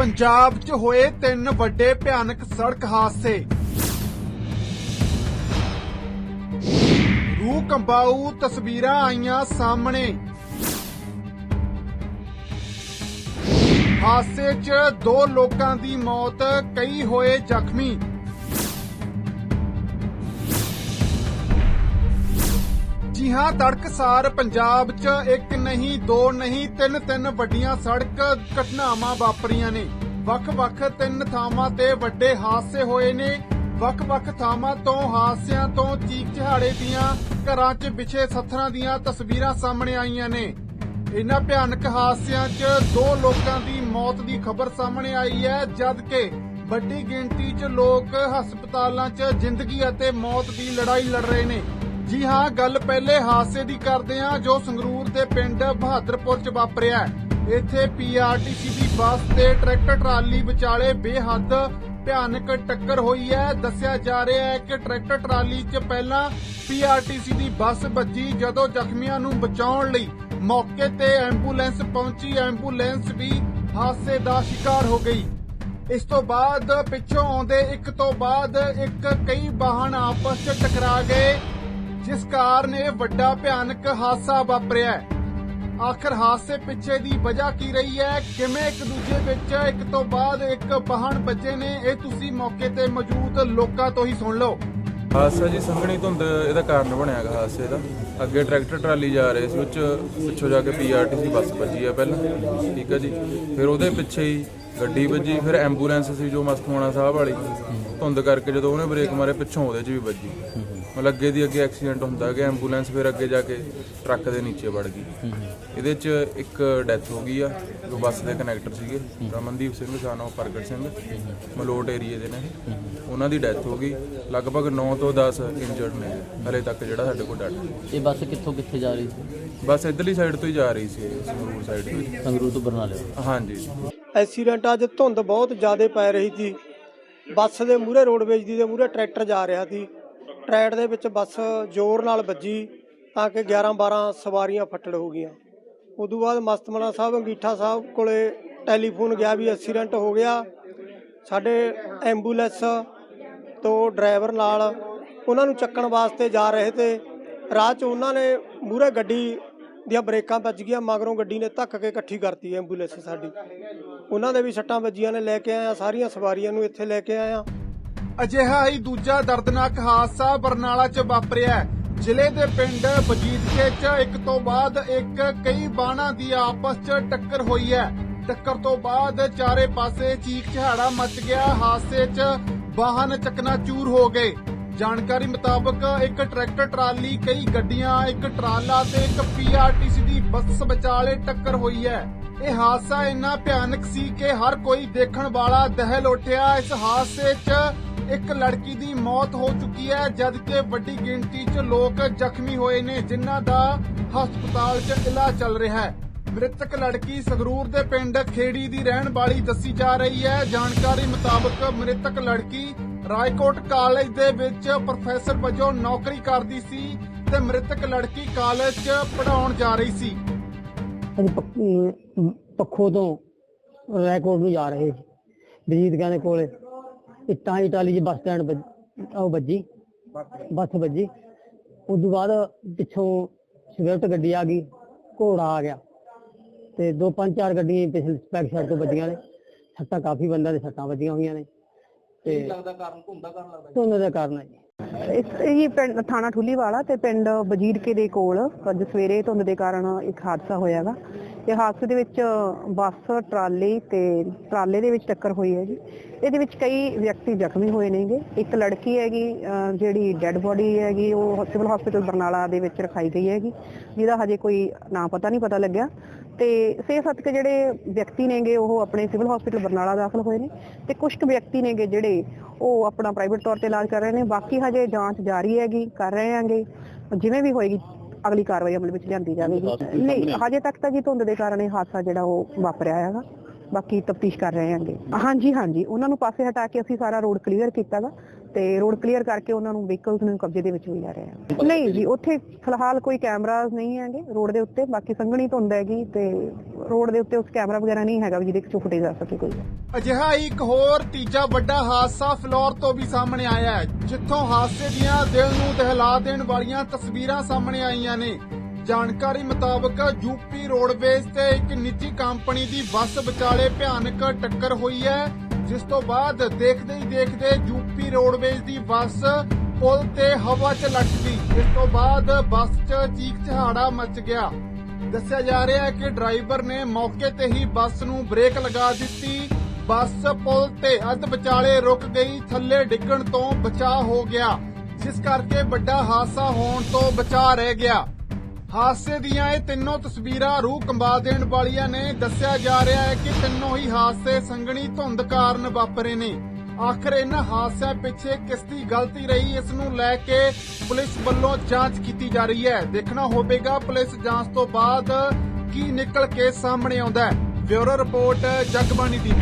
ਪੰਜਾਬ 'ਚ ਹੋਏ ਤਿੰਨ ਵੱਡੇ ਭਿਆਨਕ ਸੜਕ ਹਾਦਸੇ। ਰੂਹ ਕੰਬਾਊ ਤਸਵੀਰਾਂ ਆਈਆਂ ਸਾਹਮਣੇ। ਹਾਦਸੇ 'ਚ ਦੋ ਲੋਕਾਂ ਦੀ ਮੌਤ, ਕਈ ਹੋਏ ਜ਼ਖਮੀ। ਜੀ ਹਾਂ ਤੜਕਸਾਰ ਪੰਜਾਬ 'ਚ ਇੱਕ ਨਹੀਂ, ਦੋ ਨਹੀਂ, ਤਿੰਨ ਤਿੰਨ ਵੱਡੀਆਂ ਸੜਕ ਘਟਨਾਵਾਂ ਵਾਪਰੀਆਂ ਨੇ। ਵੱਖ-ਵੱਖ ਤਿੰਨ ਥਾਵਾਂ ਤੇ ਵੱਡੇ ਹਾਦਸੇ ਹੋਏ ਨੇ। ਵੱਖ-ਵੱਖ ਥਾਵਾਂ ਤੋਂ ਹਾਦਸਿਆਂ ਤੋਂ ਚੀਕ ਚਿਹਾੜੇ ਦੀਆਂ ਘਰਾਂ 'ਚ ਵਿਛੇ ਸੱਥਰਾਂ ਦੀਆਂ ਤਸਵੀਰਾਂ ਸਾਹਮਣੇ ਆਈਆਂ ਨੇ। ਇਨ੍ਹਾਂ ਭਿਆਨਕ ਹਾਦਸਿਆਂ 'ਚ ਦੋ ਲੋਕਾਂ ਦੀ ਮੌਤ ਦੀ ਖਬਰ ਸਾਹਮਣੇ ਆਈ ਹੈ ਜਦ ਕਿ ਵੱਡੀ ਗਿਣਤੀ 'ਚ ਲੋਕ ਹਸਪਤਾਲਾਂ 'ਚ ਜ਼ਿੰਦਗੀ ਅਤੇ ਮੌਤ ਦੀ ਲੜਾਈ ਲੜ ਰਹੇ ਨੇ। ਜੀ ਹਾਂ, ਗੱਲ ਪਹਿਲੇ ਹਾਦਸੇ ਦੀ ਕਰਦੇ ਹਾਂ, ਜੋ ਸੰਗਰੂਰ ਦੇ ਪਿੰਡ ਬਹਾਦਰਪੁਰ 'ਚ ਵਾਪਰਿਆ ਹੈ। ਇੱਥੇ ਪੀਆਰਟੀਸੀ ਦੀ ਬੱਸ ਤੇ ਟਰੈਕਟਰ ਟਰਾਲੀ ਵਿਚਾਲੇ ਬੇਹੱਦ ਭਿਆਨਕ ਟੱਕਰ ਹੋਈ ਹੈ। ਦੱਸਿਆ ਜਾ ਰਿਹਾ ਹੈ ਕਿ ਟਰੈਕਟਰ ਟਰਾਲੀ 'ਚ ਪਹਿਲਾਂ ਪੀਆਰਟੀਸੀ ਦੀ ਬੱਸ ਵੱਜੀ, ਜਦੋਂ ਜ਼ਖਮੀਆਂ ਨੂੰ ਬਚਾਉਣ ਲਈ ਮੌਕੇ ਤੇ ਐਂਬੂਲੈਂਸ ਪਹੁੰਚੀ। ਐਂਬੂਲੈਂਸ ਵੀ ਹਾਦਸੇ ਦਾ ਸ਼ਿਕਾਰ ਹੋ ਗਈ। ਇਸ ਤੋਂ ਬਾਅਦ ਪਿੱਛੋਂ ਆਉਂਦੇ ਇੱਕ ਤੋਂ ਬਾਅਦ ਇੱਕ ਕਈ ਵਾਹਨ ਆਪਸ 'ਚ ਟਕਰਾ ਗਏ। ਜਿਸ ਕਾਰਨ ਇਹ ਵੱਡਾ ਭਿਆਨਕ ਹਾਦਸਾ ਵਾਪਰਿਆ ਹੈ। ਆਖਰ ਹਾਦਸੇ ਪਿੱਛੇ ਦੀ ਵਜ੍ਹਾ ਕੀ ਰਹੀ ਹੈ? ਕਿਵੇਂ ਇੱਕ ਦੂਜੇ ਵਿੱਚ ਇੱਕ ਤੋਂ ਬਾਅਦ ਇੱਕ ਵਾਹਨ ਵੱਜੇ ਨੇ, ਇਹ ਤੁਸੀਂ ਮੌਕੇ ਤੇ ਮੌਜੂਦ ਲੋਕਾਂ ਤੋਂ ਹੀ ਸੁਣ ਲਓ। ਹਾਦਸਾ ਜੀ ਸੰਘਣੀ ਧੁੰਦ, ਇਹਦਾ ਕਾਰਨ ਬਣਿਆ ਹੈਗਾ ਹਾਦਸੇ ਦਾ। ਅੱਗੇ ਟਰੈਕਟਰ ਟਰਾਲੀ ਜਾ ਰਹੇ ਸੀ ਉਹ ਪਿੱਛੋਂ ਜਾ ਕੇ ਪੀਆਰਟੀਸੀ ਬੱਸ ਵੱਜੀ ਆ ਪਹਿਲਾਂ। ਠੀਕ ਹੈ ਜੀ। ਫਿਰ ਉਹਦੇ ਪਿੱਛੇ ਹੀ ਗੱਡੀ ਵੱਜੀ, ਫਿਰ ਐਂਬੂਲੈਂਸ ਸੀ ਜੋ ਮਸਤੂਆਣਾ ਸਾਹਿਬ ਵਾਲੀ। ਧੁੰਦ ਕਰਕੇ ਜਦੋਂ ਉਹਨੇ ਬ੍ਰੇਕ ਮਾਰੇ, ਪਿੱਛੋਂ ਉਹਦੇ 'ਚ ਵੀ ਵੱਜੀ। ਮਤਲਬ ਅੱਗੇ ਦੀ ਅੱਗੇ ਐਕਸੀਡੈਂਟ ਹੁੰਦਾ ਕਿ ਐਂਬੂਲੈਂਸ ਫਿਰ ਅੱਗੇ ਜਾ ਕੇ ਟਰੱਕ ਦੇ ਨੀਚੇ ਵੜ ਗਈ। ਇਹਦੇ 'ਚ ਇੱਕ ਡੈਥ ਹੋ ਗਈ ਆ ਜੋ ਬੱਸ ਦੇ ਕਨੈਕਟਰ ਸੀਗੇ ਰਮਨਦੀਪ ਸਿੰਘ ਸਾਨੋ ਪ੍ਰਗਟ ਸਿੰਘ ਮਲੋਟ ਏਰੀਏ ਦੇ ਨੇ। ਉਹਨਾਂ ਦੀ ਡੈਥ ਹੋ ਗਈ। ਲਗਭਗ 9 ਤੋਂ 10 ਇੰਜਰਡ ਨੇ ਹਲੇ ਤੱਕ ਜਿਹੜਾ ਸਾਡੇ ਕੋਲ ਡਾਟਾ ਇਹ ਬੱਸ ਕਿੱਥੋਂ ਕਿੱਥੇ ਜਾ ਰਹੀ ਸੀ? ਬਸ ਇਧਰਲੀ ਸਾਈਡ ਤੋਂ ਹੀ ਜਾ ਰਹੀ ਸੀ ਸੰਗਰੂਰ ਸਾਈਡ ਤੋਂ। ਸੰਗਰੂਰ ਤੋਂ ਬਰਨਾਲੇ ਹਾਂਜੀ। ਐਕਸੀਡੈਂਟ ਅੱਜ ਧੁੰਦ ਬਹੁਤ ਜ਼ਿਆਦਾ ਪੈ ਰਹੀ ਸੀ। ਬੱਸ ਦੇ ਮੂਹਰੇ ਰੋਡਵੇਜ ਦੀ ਦੇ ਮੂਹਰੇ ਟਰੈਕਟਰ ਜਾ ਰਿਹਾ ਸੀ। ਟਰੈਕ ਦੇ ਵਿੱਚ ਬੱਸ ਜ਼ੋਰ ਨਾਲ ਵੱਜੀ ਤਾਂ ਕਿ 11 12 ਸਵਾਰੀਆਂ ਫੱਟੜ ਹੋ ਗਈਆਂ। ਉਦੋਂ ਬਾਅਦ ਮਸਤਮਨਾ ਸਾਹਿਬ, ਅੰਗੀਠਾ ਸਾਹਿਬ ਕੋਲੇ ਟੈਲੀਫੋਨ ਗਿਆ ਵੀ ਐਕਸੀਡੈਂਟ ਹੋ ਗਿਆ। ਸਾਡੇ ਐਂਬੂਲੈਂਸ ਤੋਂ ਡਰਾਈਵਰ ਨਾਲ ਉਹਨਾਂ ਨੂੰ ਚੱਕਣ ਵਾਸਤੇ ਜਾ ਰਹੇ ਤੇ ਰਾਹ 'ਚ ਉਹਨਾਂ ਨੇ ਮੂਹਰੇ ਗੱਡੀ ਦੀਆਂ ਬ੍ਰੇਕਾਂ ਵੱਜ ਗਈਆਂ, ਮਗਰੋਂ ਗੱਡੀ ਨੇ ਧੱਕ ਕੇ ਇਕੱਠੀ ਕਰਤੀ ਐਂਬੂਲੈਂਸ ਸਾਡੀ। ਉਹਨਾਂ ਦੇ ਵੀ ਸੱਟਾਂ ਵੱਜੀਆਂ ਨੇ, ਲੈ ਕੇ ਆਇਆ ਸਾਰੀਆਂ ਸਵਾਰੀਆਂ ਨੂੰ ਇੱਥੇ ਲੈ ਕੇ ਆਇਆ। ਅਜਿਹਾ ਹੀ ਦੂਜਾ ਦਰਦਨਾਕ ਹਾਦਸਾ ਬਰਨਾਲਾ 'ਚ ਵਾਪਰਿਆ ਹੈ। ਜ਼ਿਲ੍ਹੇ ਦੇ ਪਿੰਡ ਬਜੀਤਕੇ 'ਚ ਇੱਕ ਤੋਂ ਬਾਅਦ ਇੱਕ ਕਈ ਬਾਣਾ ਦੀ ਆਪਸ 'ਚ ਟੱਕਰ ਹੋਈ ਹੈ। ਟੱਕਰ ਤੋਂ ਬਾਅਦ ਚਾਰੇ ਪਾਸੇ ਚੀਕ ਚਿਹਾੜਾ ਮਚ ਗਿਆ। ਹਾਦਸੇ 'ਚ ਵਾਹਨ ਚਕਨਾਚੂਰ ਹੋ ਗਏ। ਜਾਣਕਾਰੀ ਮੁਤਾਬਕ ਇੱਕ ਟਰੈਕਟਰ ਟਰਾਲੀ, ਕਈ ਗੱਡੀਆਂ, ਇੱਕ ਟਰਾਲਾ ਤੇ ਇੱਕ ਪੀਆਰਟੀਸੀ ਦੀ ਬੱਸ ਵਿਚਾਲੇ ਟੱਕਰ ਹੋਈ ਹੈ। ਇਹ ਹਾਦਸਾ ਇੰਨਾ ਭਿਆਨਕ ਸੀ ਕਿ ਹਰ ਕੋਈ ਦੇਖਣ ਵਾਲਾ ਦਹਿਲ ਉੱਠਿਆ। ਇਸ ਹਾਦਸੇ 'ਚ ਇੱਕ ਲੜਕੀ ਦੀ ਮੌਤ ਹੋ ਚੁੱਕੀ ਹੈ, ਜਦਕਿ ਵੱਡੀ ਗਿਣਤੀ 'ਚ ਲੋਕ ਜ਼ਖਮੀ ਹੋਏ ਨੇ, ਜਿਨ੍ਹਾਂ ਦਾ ਹਸਪਤਾਲ 'ਚ ਇਲਾਜ ਚੱਲ ਰਿਹਾ ਹੈ। ਮ੍ਰਿਤਕ ਲੜਕੀ ਸੰਗਰੂਰ ਦੇ ਪਿੰਡ ਖੇੜੀ ਦੀ ਰਹਿਣ ਵਾਲੀ ਦੱਸੀ ਜਾ ਰਹੀ ਹੈ। ਜਾਣਕਾਰੀ ਮੁਤਾਬਕ ਮ੍ਰਿਤਕ ਲੜਕੀ ਰਾਏਕੋਟ ਕਾਲਜ ਦੇ ਵਿੱਚ ਪ੍ਰੋਫੈਸਰ ਵਜੋਂ ਨੌਕਰੀ ਕਰਦੀ ਸੀ ਤੇ ਮ੍ਰਿਤਕ ਲੜਕੀ ਕਾਲਜ 'ਚ ਪੜ੍ਹਾਉਣ ਜਾ ਰਹੀ ਸੀ। ਅਸੀਂ ਪੱਖੋ ਤੋਂ ਰੈਕੋਰਡ ਨੂੰ ਜਾ ਰਹੇ ਸੀ। ਬਜੀਤਗਾਂ ਦੇ ਕੋਲੇ। ਇੱਟਾਂ ਦੀ ਟਾਲੀ 'ਚ ਬੱਸ ਸਟੈਂਡ ਉਹ ਵੱਜੀ ਬੱਸ ਵੱਜੀ। ਉਸ ਤੋਂ ਬਾਅਦ ਪਿੱਛੋਂ ਸਵਿਫਟ ਗੱਡੀ ਆ ਗਈ ਘੋੜਾ ਆ ਗਿਆ। ਤੇ ਦੋ ਪੰਜ ਚਾਰ ਗੱਡੀਆਂ ਪਿਛਲੇ ਬੈਕ ਸਾਈਡ ਤੋਂ ਵੱਜੀਆਂ ਨੇ। ਸੱਟਾਂ ਕਾਫੀ ਬੰਦਿਆਂ ਦੇ ਸੱਟਾਂ ਵੱਜੀਆਂ ਹੋਈਆਂ ਨੇ। ਤੇ ਲੱਗਦਾ ਕਾਰਨ ਧੁੰਦਾ ਕਾਰਨ ਲੱਗਦਾ ਧੁੰਦ ਦਾ ਕਾਰਨ ਹੈ ਜੀ। ਇਹ ਪਿੰਡ, ਥਾਣਾ ਠੁੱਲੀਵਾਲਾ ਤੇ ਪਿੰਡ ਵਜੀਰਕੇ ਦੇ ਕੋਲ, ਅੱਜ ਸਵੇਰੇ ਧੁੰਦ ਦੇ ਕਾਰਨ ਇੱਕ ਹਾਦਸਾ ਹੋਇਆਗਾ ਇਹ ਹਾਦਸੇ ਦੇ ਵਿੱਚ ਬੱਸ, ਟਰਾਲੀ ਤੇ ਟਰਾਲੇ ਦੇ ਵਿੱਚ ਟੱਕਰ ਹੋਈ ਹੈ ਜੀ। ਇਹਦੇ ਵਿੱਚ ਕਈ ਵਿਅਕਤੀ ਜ਼ਖਮੀ ਹੋਏ ਨੇਗੇ। ਇੱਕ ਲੜਕੀ ਹੈਗੀ ਜਿਹੜੀ ਡੈੱਡ ਬੋਡੀ ਹੈਗੀ, ਉਹ ਸਿਵਲ ਹਸਪੀਟਲ ਬਰਨਾਲਾ ਦੇ ਵਿੱਚ ਰਖਾਈ ਗਈ ਹੈਗੀ, ਜਿਹਦਾ ਹਜੇ ਕੋਈ ਨਾਂ ਪਤਾ ਨਹੀਂ ਪਤਾ ਲੱਗਿਆ। ਤੇ ਸੇ ਸੱਤ ਕੇ ਜਿਹੜੇ ਵਿਅਕਤੀ ਨੇਗੇ, ਉਹ ਆਪਣੇ ਸਿਵਲ ਹਸਪੀਟਲ ਬਰਨਾਲਾ ਦਾਖਲ ਹੋਏ ਨੇ। ਤੇ ਕੁਝ ਕੁ ਵਿਅਕਤੀ ਨੇਗੇ ਜਿਹੜੇ ਉਹ ਆਪਣਾ ਪ੍ਰਾਈਵੇਟ ਤੌਰ ਤੇ ਇਲਾਜ ਕਰ ਰਹੇ ਨੇ। ਬਾਕੀ ਹਜੇ ਜਾਂਚ ਜਾਰੀ ਹੈਗੀ ਕਰ ਰਹੇ ਆਂਗੇ ਜਿਵੇਂ ਵੀ ਹੋਏਗੀ ਅਗਲੀ ਕਾਰਵਾਈ ਅਮਲ ਵਿੱਚ ਲਿਆਂਦੀ ਜਾਵੇਗੀ। ਨਹੀਂ ਹਜੇ ਤੱਕ ਤਾਂ ਜੀ ਧੁੰਦ ਦੇ ਕਾਰਨ ਇਹ ਹਾਦਸਾ ਜਿਹੜਾ ਉਹ ਵਾਪਰਿਆ ਹੈਗਾ। ਬਾਕੀ ਤਫਤੀਸ਼ ਕਰ ਰਹੇ ਆਂਗੇ ਹਾਂਜੀ ਹਾਂਜੀ। ਉਹਨਾਂ ਨੂੰ ਪਾਸੇ ਹਟਾ ਕੇ ਅਸੀਂ ਸਾਰਾ ਰੋਡ ਕਲੀਅਰ ਕੀਤਾਗਾ ਤੇ ਰੋਡ ਕਲੀਅਰ ਕਰਕੇ ਉਹਨਾਂ ਨੂੰ ਵਹੀਕਲਸ ਨੂੰ ਕਬਜ਼ੇ ਦੇ ਵਿੱਚ ਵੀ ਲੈ ਰਹੇ ਆ। ਨਹੀਂ ਜੀ, ਉੱਥੇ ਫਿਲਹਾਲ ਕੋਈ ਕੈਮਰਾਜ਼ ਨਹੀਂ ਹੈਗੇ ਰੋਡ ਦੇ ਉੱਤੇ, ਬਾਕੀ ਸੰਘਣੀ ਧੁੰਦ ਹੈਗੀ ਤੇ ਰੋਡ ਦੇ ਉੱਤੇ ਉਸ ਕੈਮਰਾ ਵਗੈਰਾ ਨਹੀਂ ਹੈਗਾ ਜਿਹਦੇ ਵਿੱਚੋਂ ਫੁਟੇਜ ਜਾ ਸਕੇ ਕੋਈ। ਅਜਿਹਾ ਇੱਕ ਹੋਰ ਤੀਜਾ ਵੱਡਾ ਹਾਦਸਾ ਫਲੋਰ ਤੋਂ ਵੀ ਸਾਹਮਣੇ ਆਇਆ ਹੈ, ਜਿੱਥੋਂ ਹਾਦਸੇ ਦੀਆਂ ਦਿਲ ਨੂੰ ਦਹਿਲਾ ਦੇਣ ਵਾਲੀਆਂ ਤਸਵੀਰਾਂ ਸਾਹਮਣੇ ਆਈਆਂ ਨੇ। ਜਾਣਕਾਰੀ ਮੁਤਾਬਕ ਯੂਪੀ ਰੋਡਵੇਜ਼ ਤੇ ਇੱਕ ਨਿੱਜੀ ਕੰਪਨੀ ਦੀ ਬੱਸ ਵਿਚਾਲੇ ਭਿਆਨਕ ਟੱਕਰ ਹੋਈ ਹੈ। ਜਿਸ ਤੋਂ ਬਾਅਦ ਦੇਖਦੇ ਹੀ ਦੇਖਦੇ ਯੂਪੀ ਰੋਡਵੇਜ਼ ਦੀ ਬੱਸ ਪੁਲ ਤੇ ਹਵਾ 'ਚ ਲੱਟ ਇਸ ਤੋਂ ਬਾਅਦ ਬੱਸ 'ਚ ਚੀਕ ਚਿਹਾੜਾ ਮਚ ਗਿਆ। ਦੱਸਿਆ ਜਾ ਰਿਹਾ ਹੈ ਕਿ ਡਰਾਈਵਰ ਨੇ ਮੌਕੇ ਤੇ ਹੀ ਬੱਸ ਨੂੰ ਬ੍ਰੇਕ ਲਗਾ ਦਿੱਤੀ। ਬੱਸ ਪੁਲ ਤੇ ਅੱਧ ਵਿਚਾਲੇ ਰੁਕ ਗਈ, ਥੱਲੇ ਡਿੱਗਣ ਤੋਂ ਬਚਾਅ ਹੋ ਗਿਆ, ਜਿਸ ਕਰਕੇ ਵੱਡਾ ਹਾਦਸਾ ਹੋਣ ਤੋਂ ਬਚਾ ਰਹਿ ਗਿਆ। ਹਾਦਸੇ ਦੀਆਂ ਇਹ ਤਿੰਨੋਂ ਤਸਵੀਰਾਂ ਰੂਹ ਕੰਬਾ ਦੇਣ ਵਾਲੀਆਂ ਨੇ। ਦੱਸਿਆ ਜਾ ਰਿਹਾ ਹੈ ਕਿ ਤਿੰਨੋਂ ਹੀ ਹਾਦਸੇ ਸੰਘਣੀ ਧੁੰਦ ਕਾਰਨ ਵਾਪਰੇ ਨੇ। ਆਖਰ ਇਹਨਾਂ ਹਾਦਸਿਆਂ ਪਿੱਛੇ ਕਿਸ ਦੀ ਗਲਤੀ ਰਹੀ, ਇਸ ਨੂੰ ਲੈ ਕੇ ਪੁਲਿਸ ਵੱਲੋਂ ਜਾਂਚ ਕੀਤੀ ਜਾ ਰਹੀ ਹੈ। ਦੇਖਣਾ ਹੋਵੇਗਾ ਪੁਲਿਸ ਜਾਂਚ ਤੋਂ ਬਾਅਦ ਕੀ ਨਿਕਲ ਕੇ ਸਾਹਮਣੇ ਆਉਂਦਾ ਹੈ। ਬਿਊਰੋ ਰਿਪੋਰਟ, ਜਗਬਾਣੀ ਦੀ